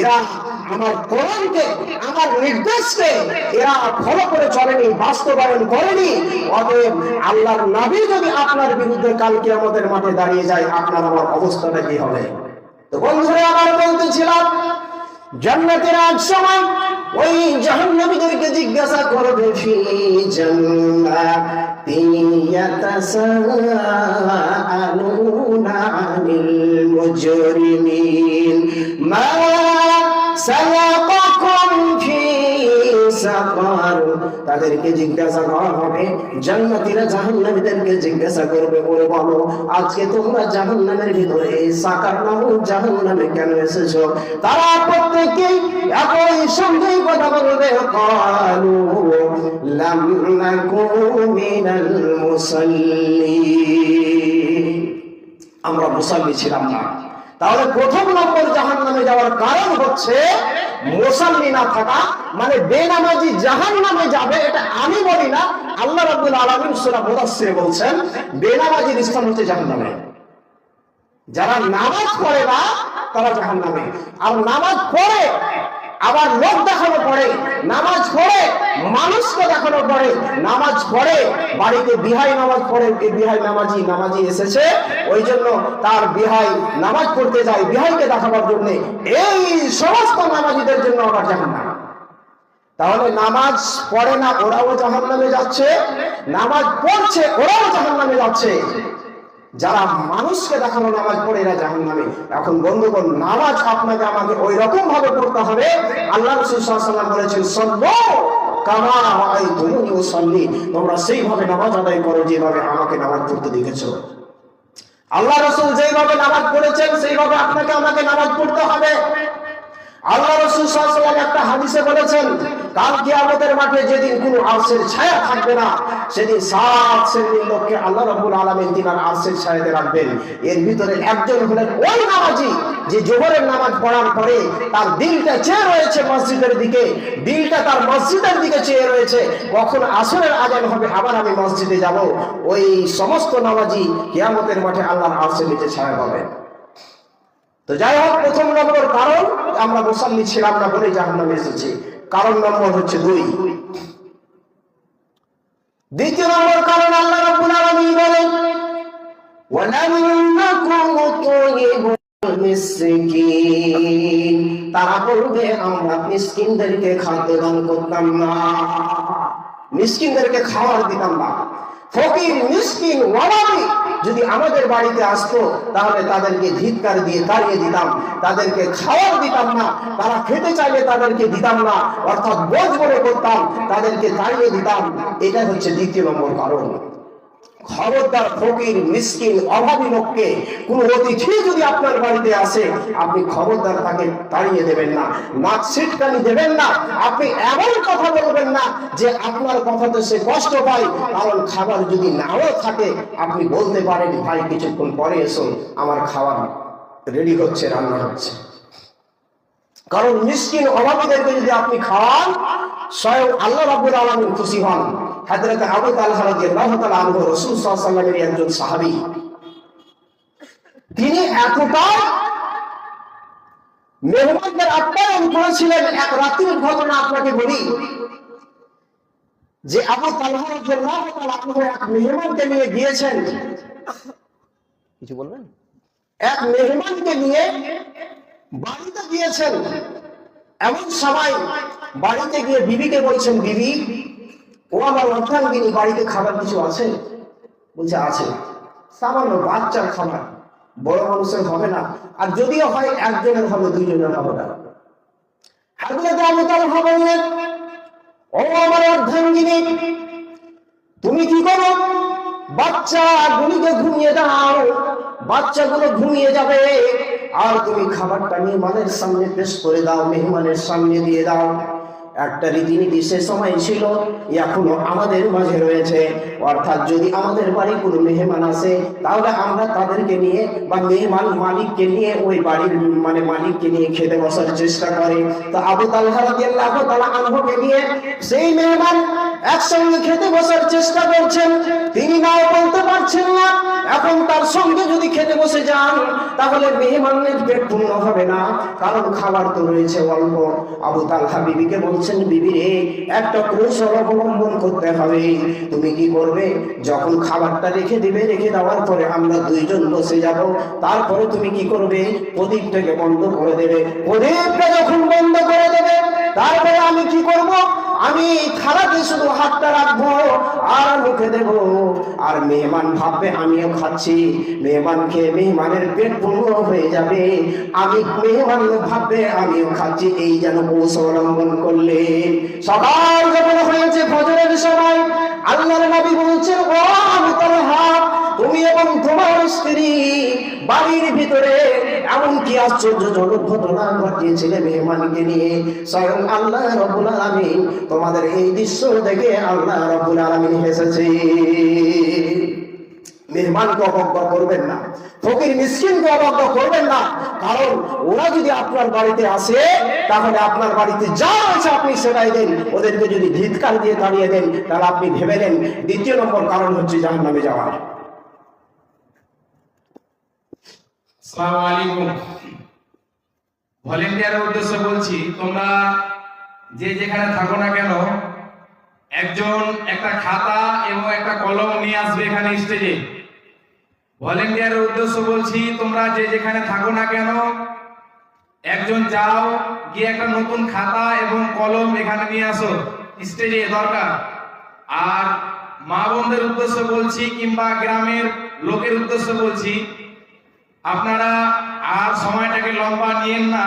এরা আমার কোরআনকে, আমার নির্দেশকে এরা ফলো করে চলেনি, বাস্তবায়ন করেনি। অতএব আল্লাহর নবী যদি আপনার বিরুদ্ধে কালকে আমাদের মাঠে দাঁড়িয়ে যায়, আপনার আমার অবস্থাটা কি হবে? তো বন্ধুরা আমার বলতেছিলাম, জান্নাতের আজ সময় ওই জাহান্নামীদেরকে জিজ্ঞাসা করবে, ফি জান্নাতি ইয়াতাসাআলুনা তাদেরকে জিজ্ঞাসা করা হবে, জান্নাতীরা জাহান্নামীদেরকে জিজ্ঞাসা করবে, বলে বলো, আজকে তোমরা জাহান্নামের ভিতরে এই সাকার নামক জাহান্নামে কেন এসেছ? তারা প্রত্যেকেই একই সঙ্গে কথা বলবে, কালু লাম নাকু মিনাল মুসাল্লিন। আমরা মুসাল্লি ছিলাম না। তাহলে প্রথম নম্বর জাহান নামে যাওয়ার কারণ হচ্ছে মুসাল্লি না থাকা মানে বেনামাজি জাহান নামে যাবে এটা আমি বলি না, আল্লাহ রাবুল আলামিন সুরা মুদাসসির বলছেন, বেনামাজির স্থান হচ্ছে জাহান নামে যারা নামাজ পড়ে না, তারা জাহান নামে আর নামাজ পড়ে আবার লোক দেখানো পড়ে, নামাজ পড়ে, মানুষকে দেখানো পড়ে, নামাজ পড়ে, বাড়িতে বিহাই নামাজ পড়ে এই বিহাই নামাজি নামাজি এসেছে, ওই জন্য তার বিহাই নামাজ পড়তে যায়, বিহাইকে দেখাবার জন্য। এই সমস্ত নামাজিদের জন্য আবার জাহান তাহলে নামাজ পড়ে না, ওরাও জাহান নামে যাচ্ছে, নামাজ পড়ছে, ওরাও জাহান নামে যাচ্ছে। যারা মানুষকে দেখানো নামাজ পড়ে এরা জাহান নামে এখন বন্ধুগণ, নামাজ আপনাকে আমাকে ওই রকম ভাবে পড়তে হবে। আল্লাহ রসুল সাল্লাম বলেছেন সর্ব তোমরা সেইভাবে নামাজ করো যেভাবে আমাকে নামাজ পড়তে আল্লাহ রসুল যেইভাবে নামাজ পড়েছেন, সেইভাবে আপনাকে আমাকে নামাজ পড়তে হবে। আল্লাহ রসুল একটা হাদিসে বলেছেন, কাল কিয়ামতের মাঠে যেদিন কোনো আরশের ছায়া থাকবে না, সেদিন সাত শ্রেণির লোককে আল্লাহ রাব্বুল আলামিন তিনার আরশের ছায়াতে রাখবেন। এর ভিতরে একজন হলেন ওই নামাজি, যে জোহরের নামাজ পড়ার পরে তার দিলটা চেয়ে রয়েছে মসজিদের দিকে, দিলটা তার মসজিদের দিকে চেয়ে রয়েছে। কখন আসরের আজান হবে, আবার আমি মসজিদে যাব। ওই সমস্ত নামাজি কিয়ামতের মাঠে আল্লাহর আরশের নিচে ছায়া পাবেন। তো যাই হোক আমরা মুসাল্লি ছিলাম না বলে জাহান্নামে এসেছি। কারণ নম্বর হচ্ছে দুই। দ্বিতীয় নম্বর কারণ আল্লাহ রাব্বুল আলামিন বলেন তারা বলবে, আমরা মিসকিনদেরকে খাদ্য দান করতাম না। মিসকিনদেরকে খাওয়ার দিতাম না। ফকির, মিসকিন ওয়ালাবি যদি আমাদের বাড়িতে আসতো, তাহলে তাদেরকে ধিৎকার দিয়ে তাড়িয়ে দিতাম, তাদেরকে খাওয়ার দিতাম না, তারা খেতে চাইলে তাদেরকে দিতাম না, অর্থাৎ বোঝ মনে করতাম, তাদেরকে তাড়িয়ে দিতাম। এটা হচ্ছে দ্বিতীয় নম্বর কারণ। খবরদার, ফকির, মিসকিন, অভাবী লোককে কোন অতিথি যদি আপনার বাড়িতে আসে, আপনি খবরদার তাকে তাড়িয়ে দেবেন না। নাক সিটকানি দেবেন না। আপনি এমন কথা বলবেন না যে আপনার কথাতে সে কষ্ট পায়। কারণ খাবার যদি নাও থাকে, আপনি বলতে পারেন, ভাই, কিছুক্ষণ পরে এসো, আমার খাবার রেডি হচ্ছে, রান্না হচ্ছে। কারণ মিসকিন, অভাবীদেরকে যদি আপনি খাওয়ান, স্বয়ং আল্লাহ রাব্বুল আলামিন খুশি হন। হযরত আবু তালহা রাদিয়াল্লাহু তাআলা আনহু রাসূল সাল্লাল্লাহু একজন সাহাবী। তিনি এতটাই মেহমানদের আপ্যায়ন করেছিলেন, এক রাত্রির ঘটনা আপনাকে বলি, যে আবু তালহা রাদিয়াল্লাহু তাআলা আনহু এক মেহমানকে নিয়ে গিয়েছেন। কিছু বলবেন? এক মেহমানকে নিয়ে বাড়িতে গিয়েছেন। এমন সময় বাড়িতে গিয়ে বিবিকে বলছেন, বিবি ও আমার অর্ধাঙ্গিনী বাড়িতে খাবার কিছু আছে? বলছে, আছে। সামান্য বাচ্চার খাবার, বড় মানুষের হবে না। আর যদিও হয়, একজনের হবে, দুইজনের হবে না। হাজরত আবু তালহা বললেন, ও আমার অর্ধাঙ্গিনী, তুমি কি করো? বাচ্চা গুলিকে ঘুমিয়ে দাও। বাচ্চাগুলো ঘুমিয়ে যাবে। আর তুমি খাবারটা মেহমানের সামনে পেশ করে দাও, মেহমানের সামনে দিয়ে দাও। একটা রীতিনীতি সে সময় ছিল, এখনও আমাদের মাঝে রয়েছে। অর্থাৎ যদি আমাদের বাড়ি কোনো মেহমান আসে, তাহলে আমরা তাদেরকে নিয়ে বা মেহমান মালিককে নিয়ে ওই বাড়ির মানে মালিককে নিয়ে খেতে বসার চেষ্টা করে। তো আবু তালহা রাদিয়াল্লাহু তাআলা আনহুকে নিয়ে সেই মেহমান একসঙ্গে খেতে বসার চেষ্টা করছেন। তিনি নাও বলতে পারছেন না। এখন তার সঙ্গে যদি খেতে বসে যান, তাহলে মেহমানের পেট পূর্ণ হবে না। কারণ খাবার তো রয়েছে অল্প। আবু তালহা বিবিকে বলছেন, বিবি রে, একটা কৌশল অবলম্বন করতে হবে। তুমি কি করবে? যখন খাবারটা রেখে দিবে, রেখে দেওয়ার পরে আমরা দুইজন বসে যাব। তারপরে তুমি কি করবে? প্রদীপটাকে বন্ধ করে দেবে। প্রদীপটা যখন বন্ধ করে দেবে, তারপরে আমি কি করব? আমি থালাতে শুধু হাতটা রাখব আর মুখে দেব। আর মেহমান ভাববে, আমিও খাচ্ছি। মেহমান খেয়ে মেহমানের পেট পূর্ণ হয়ে যাবে। আমি মেহমান ভাববে, আমিও খাচ্ছি। এই যেন কৌশল অবলম্বন করলে। সকাল যখন হয়েছে ফজরের সময়, আল্লাহর নবী বলছেন ও আবু তালহা তুমি এবং তোমার স্ত্রী বাড়ির ভিতরে এমন কি আশ্চর্যজনক ঘটনা ঘটিয়েছিলে মেহমানকে নিয়ে। স্বয়ং আল্লাহ রবুল আলমিন তোমাদের এই দৃশ্য দেখে আল্লাহ রবুল আলমিন হেসেছে। মেহমানকে করবেন না, ফকির মিসকিনকে করবেন না, কারণ ওরা যদি আপনার বাড়িতে আসে, তাহলে আপনার বাড়িতে যা আছে আপনি সেটাই দেন। ওদেরকে যদি ধিৎকার দিয়ে দাঁড়িয়ে দেন, তাহলে আপনি ভেবে নেন। দ্বিতীয় নম্বর কারণ হচ্ছে জাহান নামে যাওয়ার। আসসালামু আলাইকুম। ভলেন্টিয়ারের উদ্দেশ্য বলছি, তোমরা যে যেখানে থাকো না কেন, একজন একটা খাতা এবং একটা কলম নিয়ে আসবে এখানে স্টেজে ভলেন্টিয়ারের উদ্দেশ্য বলছি, তোমরা যে যেখানে থাকো না কেন, একজন যাও, গিয়ে একটা নতুন খাতা এবং কলম এখানে নিয়ে আসো স্টেজে দরকার। আর মা বোনদের উদ্দেশ্য বলছি কিংবা গ্রামের লোকের উদ্দেশ্য বলছি আপনারা আর সময়টাকে লম্বা নিয়েন না।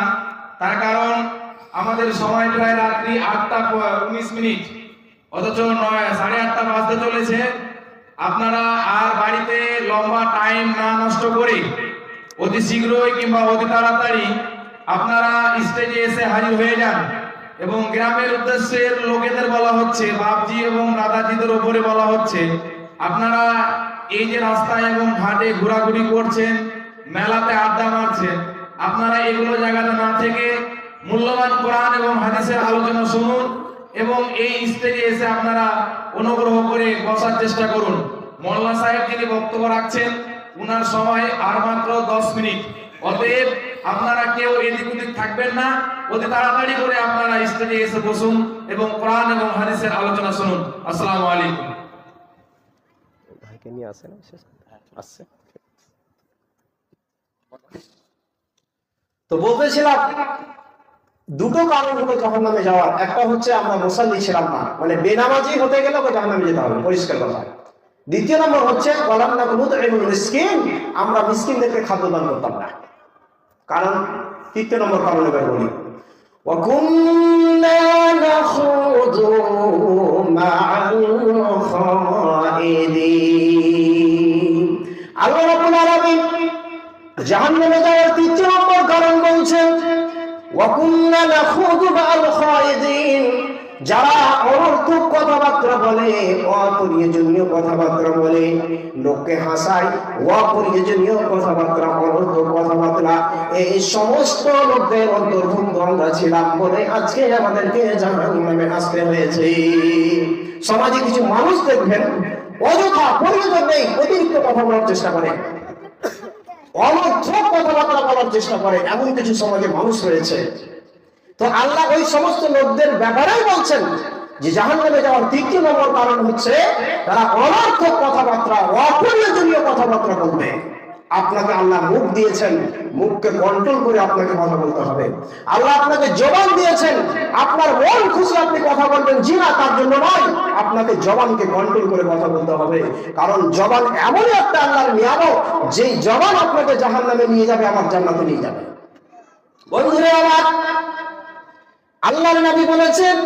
তার কারণ আমাদের সময় প্রায় রাত্রি আটটা উনিশ মিনিট। অথচ নয়, সাড়ে আটটা বাজতে চলেছে। আপনারা আর বাড়িতে লম্বা টাইম না নষ্ট করে অতি শীঘ্রই কিংবা অতি তাড়াতাড়ি আপনারা স্টেজে এসে হাজির হয়ে যান এবং গ্রামের উদ্দেশ্যের লোকেদের বলা হচ্ছে, বাপজি এবং দাদাজিদের ওপরে বলা হচ্ছে, আপনারা এই যে রাস্তায় এবং ঘাটে ঘোরাঘুরি করছেন মেলাতে আড্ডা মারছেন আপনারা এগুলো জায়গাতে না থেকে মূল্যবান কোরআন এবং হাদিসের আলোচনা শুনুন এবং এই স্টেজে এসে আপনারা অনুগ্রহ করে বসার চেষ্টা করুন। মোল্লা সাহেব যিনি বক্তব্য রাখছেন, উনার সময় আর মাত্র দশ মিনিট। অতএব আপনারা কেউ এদিক ওদিক থাকবেন না, অতি তাড়াতাড়ি করে আপনারা স্টেজে এসে বসুন এবং কোরআন এবং হাদিসের আলোচনা শুনুন। আসসালামু আলাইকুম। ভাইকে নিয়ে আসে না শেষ আসছে তো বলতেছিলাম দুটো কারণ হলো জাহান নামে যাওয়ার একটা হচ্ছে আমরা মুসাল্লি ছিলাম না মানে বেনামাজি হতে গেলে ওকে জাহান নামে যেতে হবে পরিষ্কার কথা দ্বিতীয় নম্বর হচ্ছে কলাম না কোনো মিসকিন আমরা মিসকিনদেরকে খাদ্য দান করতাম না কারণ তৃতীয় নম্বর কারণ এবার বলি وكنا نخوض مع الخائضين আল্লাহ রাব্বুল যাওয়ার তৃতীয় নম্বর কারণ বলছেন কথাবার্তা বলে কথাবার্তা বলে। হাসায় কথাবার্তা কথাবার্তা। এই সমস্ত লোকদের অন্তর্ভুক্ত আমরা ছিলাম বলে আজকে আমাদেরকে জাহান্নামে আসতে হয়েছে। সমাজে কিছু মানুষ দেখবেন, অযথা প্রয়োজন নেই, অতিরিক্ত কথা বলার চেষ্টা করে। অনর্থক কথাবার্তা বলার চেষ্টা করে, এমন কিছু সমাজে মানুষ রয়েছে। তো আল্লাহ ওই সমস্ত লোকদের ব্যাপারেই বলছেন যে জাহান্নামে যাওয়ার তৃতীয় নম্বর কারণ হচ্ছে তারা অনর্থক কথাবার্তা অপ্রয়োজনীয় কথাবার্তা বলবে। আপনাকে আল্লাহ মুখ দিয়েছেন, মুখকে কন্ট্রোল করে আপনাকে কথা বলতে হবে। আল্লাহ আপনাকে জবান দিয়েছেন, আপনার মন খুশি আপনি কথা বলবেন, জি না, তার জন্য নয়, আপনাকে জবানকে কন্ট্রোল করে কথা বলতে হবে। কারণ জবান এমনই একটা আল্লাহর নিয়ামক যেই জবান আপনাকে জাহান নামে নিয়ে যাবে আমার জান্নাতে নিয়ে যাবে। বন্ধুরা আমার, আল্লাহর নবী বলেছেন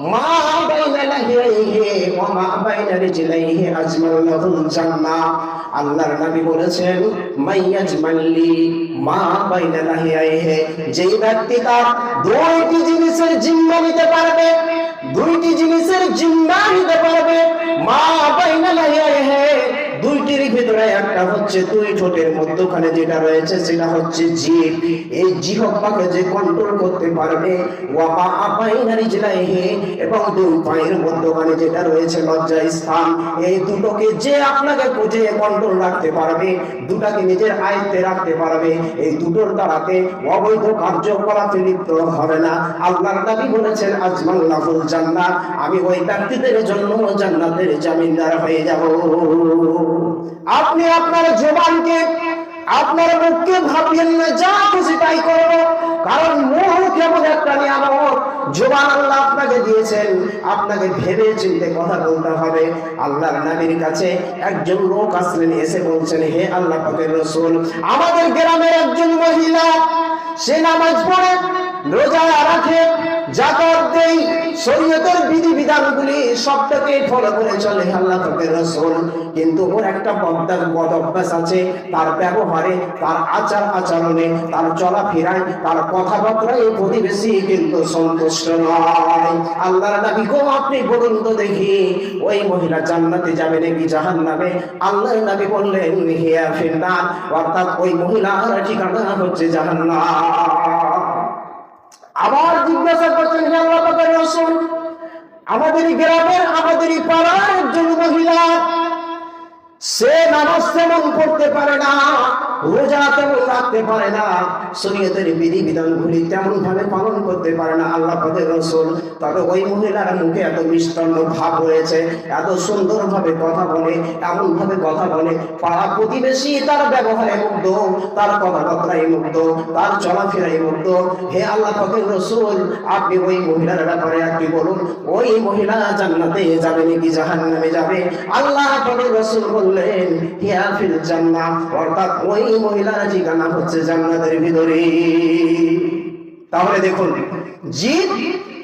মা বাইনা লাহিয়াইহি ওয়া মা বাইনা রিজলাইহি আজমাল লাহুল জান্নাহ। আল্লাহর নবী বলেছেন ইয়াজমালি মা বাইনা লাহিয়াইহি যেই ব্যক্তি তার দুইটি জিনিসের জিম্মা নিতে পারবে, দুইটি জিনিসের জিম্মা নিতে পারবে, মা বাইনা লাহিয়াইহি দুটির ভিতরে একটা হচ্ছে দুই ঠোঁটের মধ্যখানে যেটা রয়েছে, সেটা হচ্ছে জিভ এই জিহ্বাকে যে কন্ট্রোল করতে পারবে এবং দুই পায়ের মধ্যখানে যেটা রয়েছে লজ্জা স্থান এই দুটোকে যে আপনাকে বুঝে কন্ট্রোল রাখতে পারবে, দুটাকে নিজের আয়ত্তে রাখতে পারবে, এই দুটোর দ্বারাতে অবৈধ কার্যকলাপে লিপ্ত হবে না। আল্লাহর নবী বলেছেন আজমাল্লাহুল জান্নাত। আমি ওই ব্যক্তিদের জন্য জান্নাতের জামিনদার হয়ে যাব। আপনি আপনার জবানকে, আপনার মুখকে ভাবলেন না যা খুশি তাই করব। কারণ মুখ এমন একটা নিয়ামত। জবান আল্লাহ আপনাকে দিয়েছেন। আপনাকে ভেবে চিন্তে কথা বলতে হবে। আল্লাহর নবীর কাছে একজন লোক আসলেন, এসে বলছেন, হে আল্লাহ পাকের রসুল, আমাদের গ্রামের একজন মহিলা, সে নামাজ পড়ে রোজা রাখে জাকাত দেই, শরীয়তের বিধি বিধানগুলি সবটাকে ফলো করে চলে আল্লাহ পাকের রসুল। কিন্তু ওর একটা বদার বদ অভ্যাস আছে, তার ব্যবহারে, তার আচার আচরণে, তার চলাফেরায়, তার কথাবার্তায় এই প্রতিবেশী কিন্তু সন্তুষ্ট নয়। আল্লাহর নবী গো, আপনি বলুন তো দেখি, ওই মহিলা জান্নাতে যাবে নাকি জাহান্নামে? আল্লাহর নবী বললেন হিয়া ফিন্নার অর্থাৎ ওই মহিলার ঠিকানা হচ্ছে জাহান্নাম। আবার জিজ্ঞাসা করছেন হে আল্লাহ আমাদের গ্রামের আমাদের পাড়ার একজন মহিলা সে নামাজ তেমন পড়তে পারে না, রোজা তেমন রাখতে পারে না, শরীয়তের বিধি বিধানগুলি তেমন ভাবে পালন করতে পারে না, আল্লাহ পদের রসুল তবে ওই মহিলার মুখে এত মিষ্টান্ন ভাব রয়েছে, এত সুন্দর ভাবে কথা বলে এমন ভাবে কথা বলে, পাড়া প্রতিবেশী তার ব্যবহারে মুগ্ধ, তার কথাবার্তায় মুগ্ধ, তার চলাফেরায় মুগ্ধ। হে আল্লাহ পদের রসুল, আপনি ওই মহিলার ব্যাপারে একটি বলুন? ওই মহিলা জান্নাতে যাবে নাকি জাহান্নামে যাবে? আল্লাহ পদের রসুল বললেন হিয়া ফিল জান্নাত অর্থাৎ ওই মহিলার ঠিকানা হচ্ছে জান্নাতের ভিতরে। তাহলে দেখুন জিদ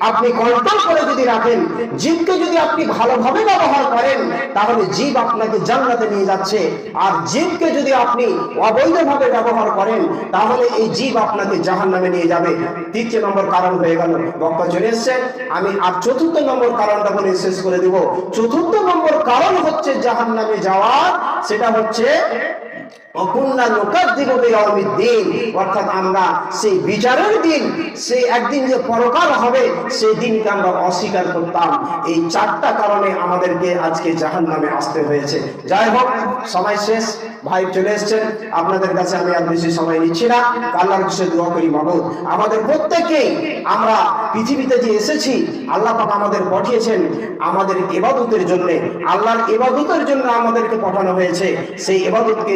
আপনি কন্ট্রোল করে যদি রাখেন জিদকে যদি আপনি ভালোভাবে ব্যবহার করেন তাহলে জীব আপনাকে জান্নাতে নিয়ে যাচ্ছে। আর জীবকে যদি আপনি অবৈধভাবে ব্যবহার করেন তাহলে এই জীব আপনাকে জাহান নামে নিয়ে যাবে। তৃতীয় নম্বর কারণ হয়ে গেল বক্তা চলে এসছে আমি আর চতুর্থ নম্বর কারণটা বলে শেষ করে দিব। চতুর্থ নম্বর কারণ হচ্ছে জাহান নামে যাওয়ার সেটা হচ্ছে আমরা সেই বিচারের দিন, সেই একদিন যে হবে, সেই দিনকে আমরা অস্বীকার করতাম। এই চারটা কারণে আমাদেরকে আজকে জাহান্নামে আসতে হয়েছে। যাই হোক, সময় শেষ, ভাই চলে এসেছেন। আপনাদের কাছে আমি আর বেশি সময় নিচ্ছি না। আল্লাহর দোয়া করি আমাদের আমরা পৃথিবীতে যে এসেছি, আল্লাহ পাক আমাদের পাঠিয়েছেন আমাদের ইবাদতের জন্য। আল্লাহর ইবাদতের জন্য আমাদেরকে পাঠানো হয়েছে। সেই ইবাদতকে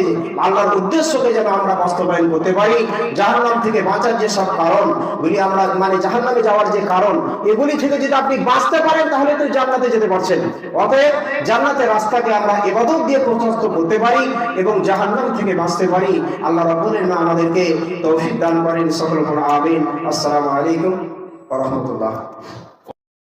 আল্লাহর উদ্দেশ্যকে যেন আমরা বাস্তবায়ন করতে পারি জাহান্নাম থেকে বাঁচার যে সব কারণ গুলি আমরা মানে জাহান্নামে যাওয়ার যে কারণ, এগুলি থেকে যদি আপনি বাঁচতে পারেন, তাহলে তো জান্নাতে যেতে পারছেন। অতএব জান্নাতের রাস্তাকে আমরা ইবাদত দিয়ে প্রশস্ত করতে পারি এবং জাহান্নাম থেকে বাঁচতে পারি। আল্লাহ রাব্বুল আলামিন আমাদেরকে তৌফিক দান করেন। সকল আমিন। আসসালামু আলাইকুম রাহমাতুল্লাহ।